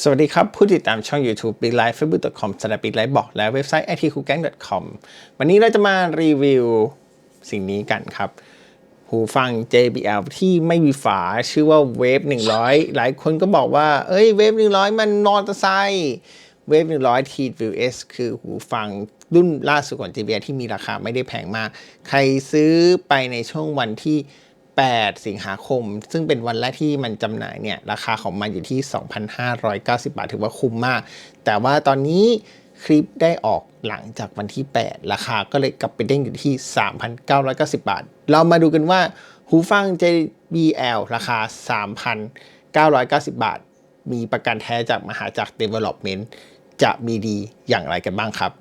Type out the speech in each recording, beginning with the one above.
สวัสดีครับ ผู้ติดตามช่อง YouTube Big Life Facebook.com สำหรับ Big Life บอกและเว็บไซต์ itcoolgang.com วันนี้เราจะมารีวิวสิ่งนี้กันครับ หูฟัง JBL ที่ไม่มีฝาชื่อว่า Wave 100 หลายคนก็บอกว่า เอ้ย Wave 100 มันนอนตะไซ Wave 100 TWS คือหูฟังรุ่นล่าสุดของ JBL ที่มีราคาไม่ได้แพงมาก ใครซื้อไปในช่วงวันที่ 8 สิงหาคม ซึ่งเป็นวันแรกที่มันจำหน่ายเนี่ยราคาของมันอยู่ที่ 2,590 บาท ถือว่าคุ้มมาก แต่ว่าตอนนี้คลิปได้ออกหลังจากวันที่ 8 ราคาก็เลยกลับไปเด้งอยู่ที่ 3,990 บาท เรามาดูกันว่าหูฟัง JBL ราคา 3,990 บาท มีประกันแท้จากมหาจักร Development จะมีดีอย่างไรกันบ้างครับ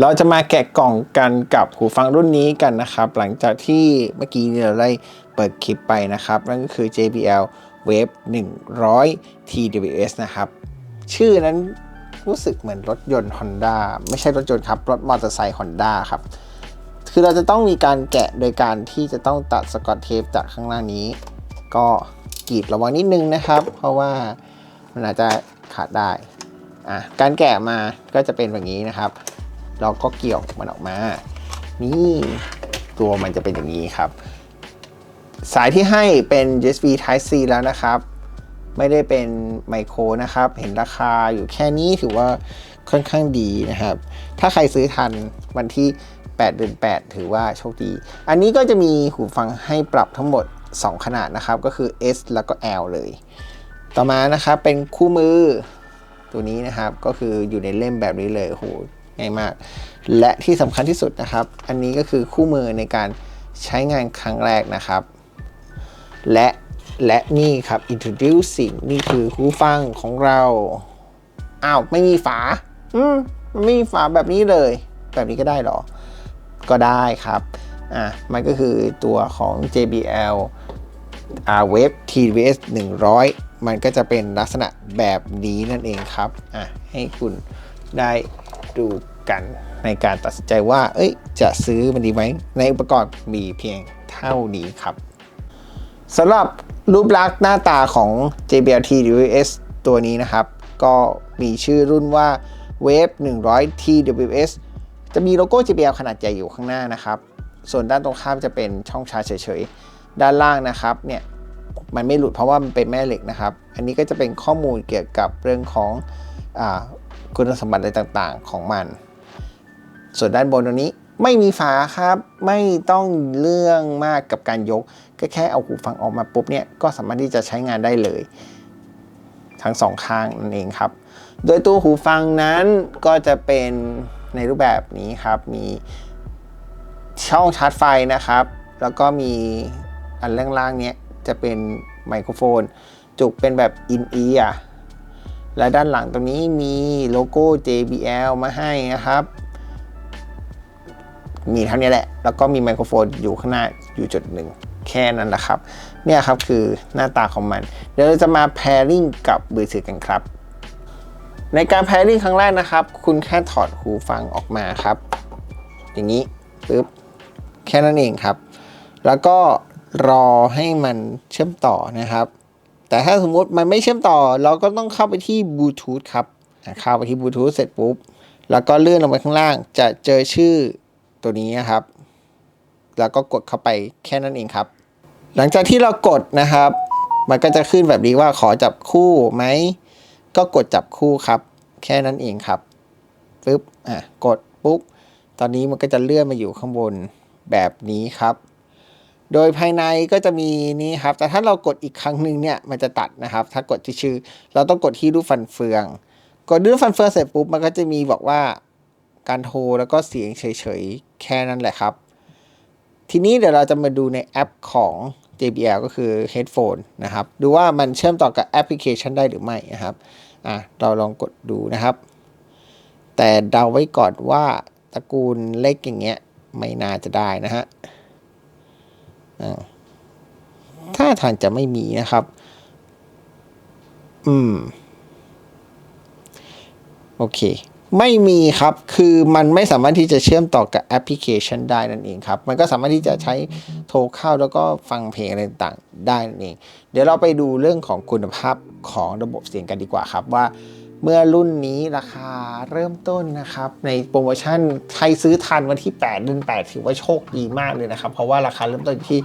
เราจะมาแกะกล่องกันกับหูฟังรุ่นนี้กันนะครับ หลังจากที่เมื่อกี้เราได้เปิดคลิปไปนะครับ นั่นก็คือ JBL Wave 100 TWS นะครับ ชื่อนั้นรู้สึกเหมือนรถยนต์ Honda ไม่ใช่รถยนต์ครับ รถมอเตอร์ไซค์ Honda ครับ คือเราจะต้องมีการแกะโดยการที่จะต้องตัดสกอตเทปจากข้างล่างนี้ ก็กรีดระวังนิดนึงนะครับ เพราะว่ามันอาจจะขาดได้ อะ การแกะมาก็จะเป็นแบบนี้นะครับ เราก็เกี่ยวมันออกมา นี่ตัวมันจะเป็นอย่างนี้ครับ สายที่ให้เป็น USB Type C แล้วนะครับ ไม่ได้เป็นไมโครนะครับ เห็นราคาอยู่แค่นี้ถือว่าค่อนข้างดีนะครับ ถ้าใครซื้อทันวันที่ 8 เดือน 8 ถือว่าโชคดี อันนี้ก็จะมีหูฟังให้ปรับทั้งหมด 2 ขนาดนะครับ ก็คือ S แล้วก็ L เลย ต่อมานะครับเป็นคู่มือตัวนี้นะครับ ก็คืออยู่ในเล่มแบบนี้เลยโห ง่ายมาก และที่สำคัญที่สุดนะครับ อันนี้ก็คือคู่มือในการใช้งานครั้งแรกนะครับ และและนี่ครับ introducing นี่คือหูฟังของเรา อ้าว ไม่มีฝา อืมไม่มีฝาแบบนี้เลย แบบนี้ก็ได้เหรอ ก็ได้ครับ อะ มันก็คือตัวของ JBL R Wave TVS 100 มันก็จะเป็นลักษณะแบบนี้นั่นเองครับ อะ ให้คุณ ได้ดูกันในการตัดสินใจว่า เอ้ย จะซื้อมันดีไหม ในอุปกรณ์มีเพียงเท่านี้ครับสำหรับรูปลักษณ์หน้าตาของ JBL TWS ตัวนี้นะครับ ก็มีชื่อรุ่นว่า Wave 100 TWS จะมีโลโก้ JBL ขนาดใหญ่อยู่ข้างหน้านะครับ ส่วนด้านตรงข้ามจะเป็นช่องชาร์จเฉยๆ ด้านล่างนะครับเนี่ยมันไม่หลุดเพราะว่ามันเป็นแม่เหล็กนะครับ อันนี้ก็จะเป็นข้อมูลเกี่ยวกับเรื่องของ คุณสมบัติอะไรต่างๆของมัน ส่วนด้านบนตรงนี้ไม่มีฝาครับ ไม่ต้องเรื่องมากกับการยกก็แค่เอาหูฟังออกมาปุ๊บเนี่ยก็สามารถที่จะใช้งานได้เลย ทั้งสองข้างนั่นเองครับ โดยตัวหูฟังนั้นก็จะเป็นในรูปแบบนี้ครับ มีช่องชาร์จไฟนะครับ แล้วก็มีอันล่างๆเนี้ยจะเป็นไมโครโฟน จุกเป็นแบบอินเอียร์ และด้านหลังตรงนี้มีโลโก้ JBL มาให้นะครับ มีเท่านี้แหละ แล้วก็มีไมโครโฟนอยู่ข้างหน้าอยู่จุดหนึ่งแค่นั้นแหละครับ เนี่ยครับคือหน้าตาของมัน เดี๋ยวเราจะมา pairing กับมือถือกันครับ ในการ pairing ครั้งแรกนะครับ คุณแค่ถอดหูฟังออกมาครับ อย่างนี้ปึ๊บแค่นั้นเองครับ แล้วก็รอให้มันเชื่อมต่อนะครับ แต่ถ้าสมมุติมันไม่เชื่อมต่อ เราก็ต้องเข้าไปที่บลูทูธครับเข้าไปที่บลูทูธเสร็จปุ๊บ แล้วก็เลื่อนลงไปข้างล่าง จะเจอชื่อตัวนี้นะครับ แล้วก็กดเข้าไปแค่นั้นเองครับ หลังจากที่เรากดนะครับ มันก็จะขึ้นแบบนี้ว่าขอจับคู่ไหม ก็กดจับคู่ครับ แค่นั้นเองครับปึ๊บอะกดปุ๊บ ตอนนี้มันก็จะเลื่อนมาอยู่ข้างบนแบบนี้ครับ โดยภายในก็จะมีนี้ครับ แต่ถ้าเรากดอีกครั้งหนึ่งเนี่ยมันจะตัดนะครับ ถ้ากดที่ชื่อ เราต้องกดที่รูปฟันเฟือง กดรูปฟันเฟืองเสร็จปุ๊บมันก็จะมีบอกว่าการโทรแล้วก็เสียงเฉยๆ แค่นั้นแหละครับ ทีนี้เดี๋ยวเราจะมาดูในแอปของ JBL ก็คือ Headphone นะครับ ดูว่ามันเชื่อมต่อกับแอปพลิเคชันได้หรือไม่นะครับ อะ เราลองกดดูนะครับ แต่เดาไว้ก่อนว่าตระกูลเล็กอย่างเงี้ยไม่น่าจะได้นะฮะ ถ้าทางจะไม่มีนะครับ อืม โอเค ไม่มีครับ คือมันไม่สามารถที่จะเชื่อมต่อกับแอปพลิเคชันได้นั่นเองครับ มันก็สามารถที่จะใช้โทรเข้าแล้วก็ฟังเพลงอะไรต่างๆได้นั่นเอง เดี๋ยวเราไปดูเรื่องของคุณภาพของระบบเสียงกันดีกว่าครับว่า เมื่อรุ่นนี้ราคาเริ่มต้นนะครับ ในโปรโมชั่นใครซื้อทันวันที่ 8 เดือน 8 ถือว่าโชคดีมากเลยนะครับ เพราะว่าราคาเริ่มต้นที่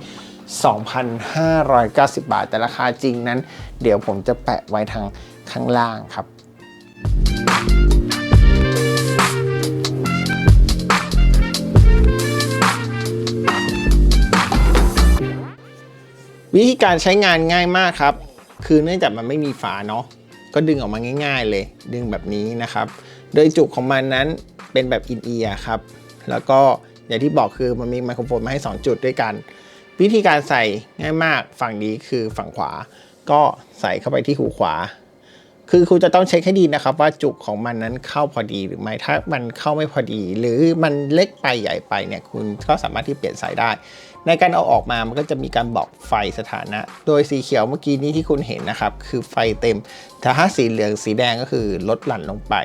2,590 บาท แต่ราคาจริงนั้น เดี๋ยวผมจะแปะไว้ทางข้างล่างครับวิธีการใช้งานง่ายมากครับ คือเนื่องจากมันไม่มีฝาเนาะ ก็ดึงออกมาง่าย ๆ เลย ดึงแบบนี้นะครับ โดยจุกของมันนั้นเป็นแบบอินเอียร์ครับ แล้วก็อย่างที่บอกคือมันมีไมโครโฟนมาให้ 2 จุดด้วยกัน วิธีการใส่ง่ายมากฝั่งนี้คือฝั่งขวา ก็ใส่เข้าไปที่หูขวา คือคุณจะต้องเช็คให้ดีนะครับ ว่าจุกของมันนั้นเข้าพอดีหรือไม่ถ้ามันเข้าไม่พอดี หรือมันเล็กไปใหญ่ไปเนี่ยคุณก็สามารถที่เปลี่ยนสายได้ ในการเอาออกมามันก็จะมีการบอกไฟสถานะ โดยสีเขียวเมื่อกี้นี้ที่คุณเห็นนะครับ คือไฟเต็มแต่ถ้าสีเหลืองสีแดงก็คือลดหลั่นลงไป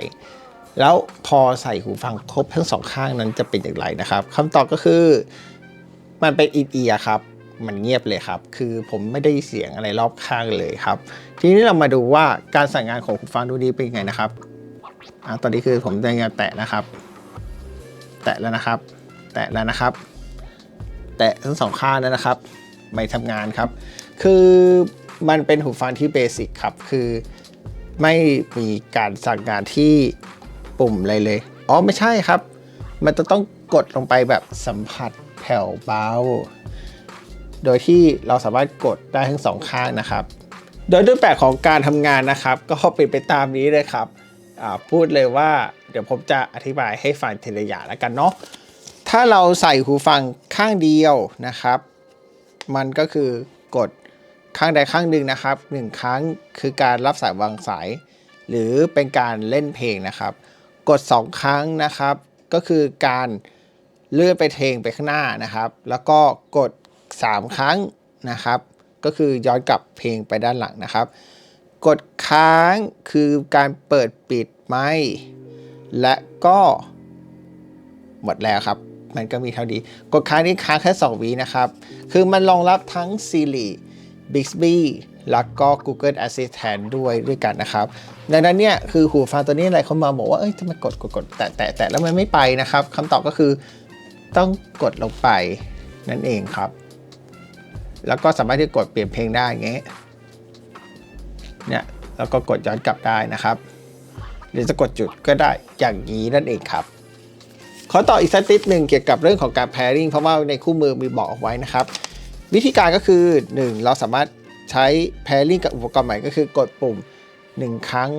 แล้วพอใส่หูฟังครบทั้งสองข้างนั้นจะเป็นอย่างไรนะครับคำตอบก็คือ มันเป็นอินเอียร์ครับมันเงียบเลยครับ คือผมไม่ได้เสียงอะไรรอบข้างเลยครับ ทีนี้เรามาดูว่าการสั่งงานของหูฟังดูดีเป็นยังไงนะครับอะตอนนี้คือผมได้งานแตะนะครับ แตะแล้วนะครับ แตะแล้วนะครับ แตะทั้งสองข้างแล้วนะครับ ไม่ทำงานครับ คือมันเป็นหูฟังที่เบสิกครับ คือไม่มีการสั่งงานที่ปุ่มอะไรเลย อ๋อไม่ใช่ครับ มันจะต้องกดลงไปแบบสัมผัสแผ่วเบา โดยที่เราสามารถกดได้ทั้งสองข้างนะครับ โดยรูปแบบของการทำงานนะครับ ก็เป็นไปตามนี้เลยครับ พูดเลยว่าเดี๋ยวผมจะอธิบายให้ฟังทีละอย่างแล้วกันเนาะ ถ้าเราใส่หูฟังข้างเดียวนะครับ มันก็คือกดข้างใดข้างหนึ่งนะครับหนึ่งครั้งคือการรับสายวางสาย หรือเป็นการเล่นเพลงนะครับ กด 2 ครั้งนะครับ ก็คือการเลื่อนไปเพลงไปข้างหน้านะครับ แล้วก็กด 3 ครั้งนะครับ ก็คือย้อนกลับเพลงไปด้านหลังนะครับ กดค้างคือการเปิดปิดไมค์และก็หมดแล้วครับ มันก็มีเท่านี้กดค้างนี่ค้างแค่2วินะครับ คือมันรองรับทั้ง Siri Bixby แล้วก็ Google Assistant ด้วยด้วยกันนะครับ ดังนั้นเนี่ยคือหูฟังตัวนี้อะไรเขามาบอกว่า เอ้ยทำไมกดกดกดแตะแตะแตะแล้วมันไม่ไปนะครับคำตอบก็คือต้องกดลงไปนั่นเองครับ แล้วก็สามารถที่กดเปลี่ยนเพลงได้เงี้ยเนี่ยแล้วก็กดย้อนกลับได้นะครับ หรือจะกดจุดก็ได้อย่างนี้นั่นเองครับ ขอต่ออีกสักนิดหนึ่งเกี่ยวกับเรื่องของการ pairing เพราะว่าในคู่มือมีบอกเอาไว้นะครับ วิธีการก็คือ 1 เราสามารถใช้ pairing กับอุปกรณ์ใหม่ก็คือกดปุ่ม 1 ครั้ง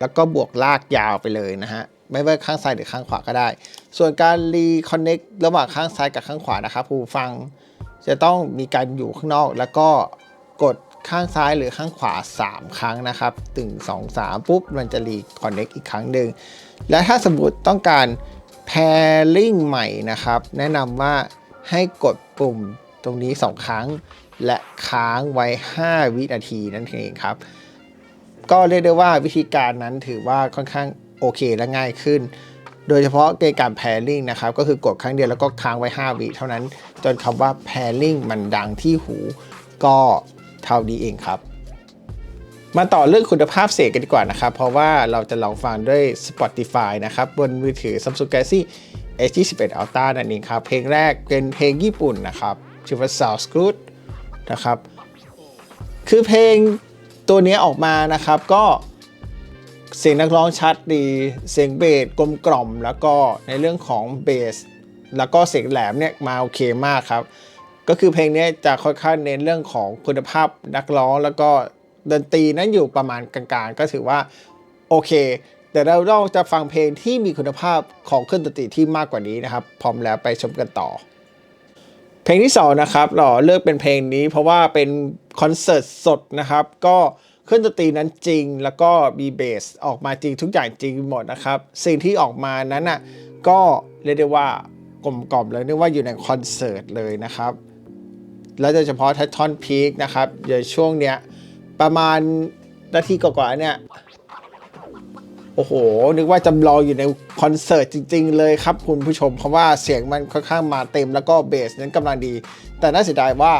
แล้วก็บวกลากยาวไปเลยนะฮะไม่ว่าข้างซ้ายหรือข้างขวาก็ได้ ส่วนการ reconnect ระหว่างข้างซ้ายกับข้างขวานะครับผู้ฟังจะต้องมีการอยู่ข้างนอก แล้วก็กดข้างซ้ายหรือข้างขวา 3 ครั้งนะครับตึง2 3 ปุ๊บ มันจะ reconnect อีกครั้งหนึ่ง และถ้าสมมติต้องการ pairing ใหม่นะครับ แนะนำว่าให้กดปุ่มตรงนี้ 2 ครั้ง และค้างไว้ 5 วินาทีนั่นเองครับ ก็เรียกได้ว่าวิธีการนั้นถือว่าค่อนข้างโอเคและง่ายขึ้น โดยเฉพาะในการ pairing นะครับ ก็คือกดครั้งเดียวแล้วก็ค้างไว้ 5 วิเท่านั้น จนคำว่า pairing มันดังที่หูก็เท่านี้เองครับ มาต่อเรื่องคุณภาพเสียงกันดีกว่านะครับ เพราะว่าเราจะลองฟังด้วย Spotify นะครับ บนมือถือ Samsung Galaxy S21 Ultra นั่นเองครับ เพลงแรกเป็นเพลงญี่ปุ่นนะครับ ชื่อว่า Sounds Good นะครับ คือเพลงตัวนี้ออกมานะครับก็เสียงนักร้องชัดดี เสียงเบสกลมกล่อม แล้วก็ในเรื่องของเบส แล้วก็เสียงแหลมเนี่ยมาโอเคมากครับ ก็คือเพลงนี้จะค่อนข้างเน้นเรื่องของคุณภาพนักร้องแล้วก็ ดนตรีนั้นอยู่ประมาณกลางๆ ก็ถือว่าโอเค แต่เราเราจะฟังเพลงที่มีคุณภาพของเครื่องดนตรีที่มากกว่านี้นะครับ พร้อมแล้วไปชมกันต่อ เพลงที่สองนะครับเราเลือกเป็นเพลงนี้เพราะว่าเป็นคอนเสิร์ตสดนะครับ ก็เครื่องดนตรีนั้นจริง แล้วก็มีเบสออกมาจริงทุกอย่างจริงหมดนะครับ สิ่งที่ออกมานั้นน่ะก็เรียกได้ว่ากลมกล่อมเลยเรียกว่าอยู่ในคอนเสิร์ตเลยนะครับ แล้วโดยเฉพาะทัชทอนพีคนะครับเดี๋ยวช่วงเนี้ย ประมาณนาทีกว่าๆเนี่ย โอ้โห นึกว่าจำลองอยู่ในคอนเสิร์ตจริง ๆ เลยครับคุณผู้ชม เพราะว่าเสียงมันค่อนข้างมาเต็มแล้วก็เบสนั้นกำลังดี แต่น่าเสียดายว่า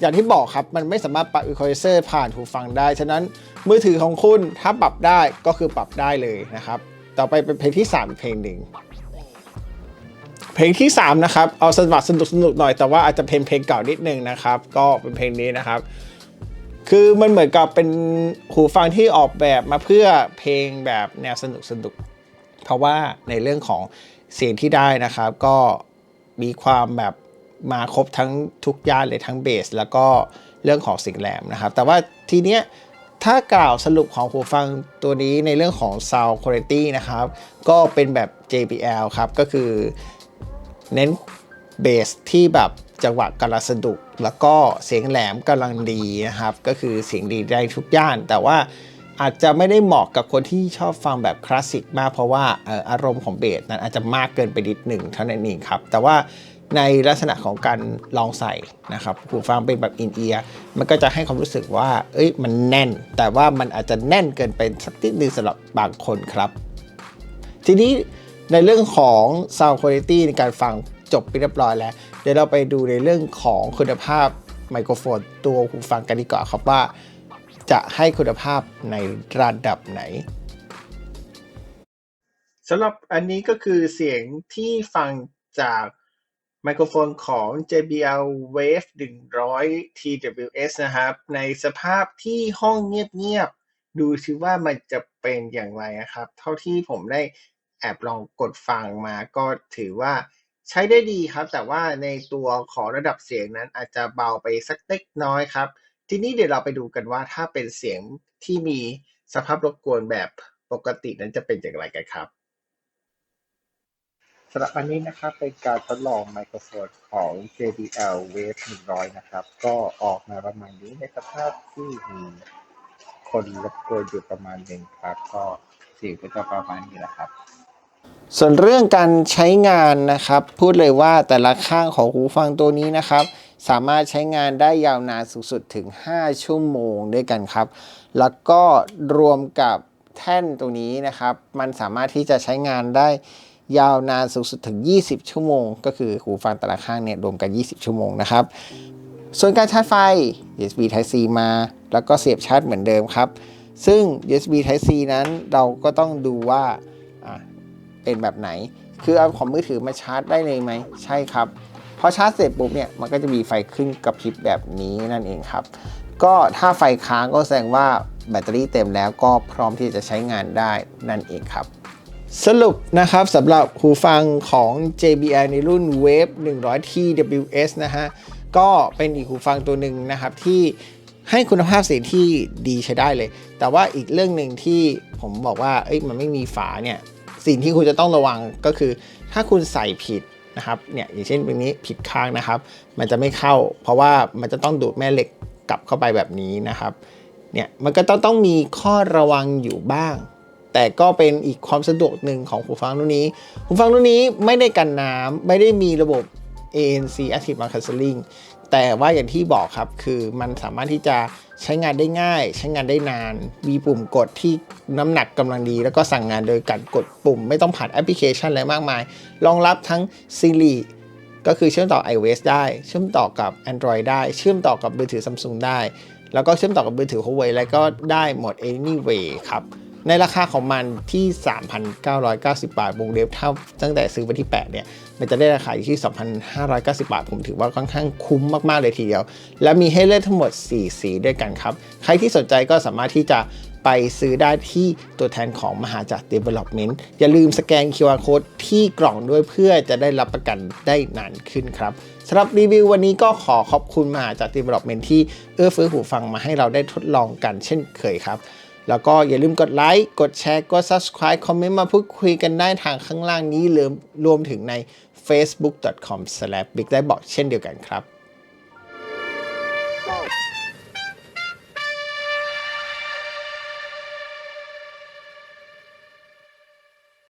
อย่างที่บอกครับ มันไม่สามารถปรับอีควอไลเซอร์ผ่านหูฟังได้ ฉะนั้นมือถือของคุณถ้าปรับได้ก็คือปรับได้เลยนะครับ ต่อไปเป็นเพลงที่ 3 เพลงหนึ่งเพลงที่ 3 นะครับ เอาสนุกสนุกสนุกหน่อยแต่ว่าอาจจะเพลงเพลงเก่านิดนึงนะครับ ก็เป็นเพลงนี้นะครับ คือมันเหมือนกับเป็นหูฟังที่ออกแบบมาเพื่อเพลงแบบแนวสนุกสนุก เพราะว่าในเรื่องของเสียงที่ได้นะครับ ก็มีความแบบมาครบทั้งทุกย่านเลยทั้งเบส แล้วก็เรื่องของสียงแหลมนะครับ แต่ว่าทีเนี้ยถ้ากล่าวสรุปของหูฟังตัวนี้ในเรื่องของ sound quality นะครับ ก็เป็นแบบ JBL ครับ ก็คือเน้นเบสที่แบบ จังหวะกำลังสดุก แล้วก็เสียงแหลมกำลังดีนะครับ ก็คือเสียงดีได้ทุกย่าน แต่ว่าอาจจะไม่ได้เหมาะกับคนที่ชอบฟังแบบคลาสสิกมาก เพราะว่าอารมณ์ของเบสนั้นอาจจะมากเกินไปนิดหนึ่งเท่านั้นเองครับ แต่ว่าในลักษณะของการลองใส่นะครับหูฟังเป็นแบบอินเอียร์มันก็จะให้ความรู้สึกว่า เอ้ยมันแน่น แต่ว่ามันอาจจะแน่นเกินไปสักนิดนึงสำหรับบางคนครับ ทีนี้ในเรื่องของ sound quality ในการฟังจบไปเรียบร้อยแล้ว ดี๋ยวเราไปดูในเรื่องของคุณภาพไมโครโฟนตัวหูฟังกันดีกว่าครับว่า จะให้คุณภาพในระดับไหนสำหรับอันนี้ก็คือเสียงที่ฟังจากไมโครโฟนของ JBL Wave 100 TWS นะครับ ในสภาพที่ห้องเงียบๆ ดูซิว่ามันจะเป็นอย่างไรนะครับ เท่าที่ผมได้แอบลองกดฟังมาก็ถือว่า ใช้ได้ดีครับ แต่ว่าในตัวของระดับเสียงนั้นอาจจะเบาไปสักเล็กน้อยครับ ทีนี้เดี๋ยวเราไปดูกันว่าถ้าเป็นเสียงที่มีสภาพรบกวนแบบปกตินั้นจะเป็นอย่างไรกันครับสำหรับอันนี้นะครับเป็นการทดลองไมโครโฟนของ JBL Wave 100 นะครับ ก็ออกมาประมาณนี้ในสภาพที่มีคนรบกวนอยู่ประมาณหนึ่งครับ ก็เสียงก็จะประมาณนี้แหละครับ ส่วนเรื่องการใช้งานนะครับ พูดเลยว่าแต่ละข้างของหูฟังตัวนี้นะครับ สามารถใช้งานได้ยาวนานสูงสุดถึง 5 ชั่วโมงด้วยกันครับ แล้วก็รวมกับแท่นตัวนี้นะครับ มันสามารถที่จะใช้งานได้ยาวนานสูงสุดถึง 20 ชั่วโมง ก็คือหูฟังแต่ละข้างเนี่ยรวมกัน 20 ชั่วโมงนะครับ ส่วนการชาร์จไฟ USB Type C มา แล้วก็เสียบชาร์จเหมือนเดิมครับ ซึ่ง USB Type C นั้นเราก็ต้องดูว่า เป็นแบบไหน คือเอาของมือถือมาชาร์จได้เลยไหม ใช่ครับ พอชาร์จเสร็จปุ๊บเนี่ยมันก็จะมีไฟขึ้นกระพริบแบบนี้นั่นเองครับ ก็ถ้าไฟค้างก็แสดงว่าแบตเตอรี่เต็มแล้วก็พร้อมที่จะใช้งานได้นั่นเองครับสรุปนะครับสำหรับหูฟังของ JBL ในรุ่น Wave 100 TWS นะฮะ ก็เป็นอีกหูฟังตัวหนึ่งนะครับ ที่ให้คุณภาพเสียงที่ดีใช้ได้เลย แต่ว่าอีกเรื่องหนึ่งที่ผมบอกว่าเอ้ยมันไม่มีฝาเนี่ย สิ่งที่คุณจะต้องระวังก็คือ ถ้าคุณใส่ผิดนะครับเนี่ยอย่างเช่นตรงนี้ผิดข้างนะครับ มันจะไม่เข้า เพราะว่ามันจะต้องดูดแม่เหล็กกลับเข้าไปแบบนี้นะครับเนี่ยมันก็ต้องต้องมีข้อระวังอยู่บ้าง แต่ก็เป็นอีกความสะดวกหนึ่งของหูฟังรุ่นนี้หูฟังรุ่นนี้ไม่ได้กันน้ำไม่ได้มีระบบ ANC Active Noise Cancelling แต่ว่าอย่างที่บอกครับคือมันสามารถที่จะใช้งานได้ง่าย ใช้งานได้นาน มีปุ่มกดที่น้ำหนักกำลังดี แล้วก็สั่งงานโดยการกดปุ่ม ไม่ต้องผ่านแอปพลิเคชันอะไรมากมาย รองรับทั้ง Siri ก็คือเชื่อมต่อ iOS ได้ เชื่อมต่อกับ Android ได้ เชื่อมต่อกับมือถือ Samsung ได้ แล้วก็เชื่อมต่อกับมือถือ Huawei แล้วก็ได้หมด anyway ครับ ในราคาของมันที่ 3,990 บาทวงเล็บเท่าตั้งแต่ซื้อวันที่ 8 เนี่ย มันจะได้ราคาอยู่ที่ 2,590 บาท ผมถือว่าค่อนข้างคุ้มมาก ๆ เลยทีเดียว และมีให้เลือกทั้งหมด 4 สีด้วยกันครับ ใครที่สนใจก็สามารถที่จะไปซื้อได้ที่ตัวแทนของมหาจักร Development อย่าลืมสแกน QR Code ที่กล่องด้วยเพื่อจะได้รับประกันได้นานขึ้นครับสำหรับรีวิววันนี้ก็ขอขอบคุณมหาจักร Development ที่เอื้อเฟื้อหูฟังมาให้เราได้ทดลองกันเช่นเคยครับ แล้วก็อย่าลืมกดไลค์กดแชร์กด subscribe คอมเมนต์มาพูดคุยกันได้ทางข้างล่างนี้รวมรวมถึงใน facebook.com/bigdaibox เช่นเดียวกันครับ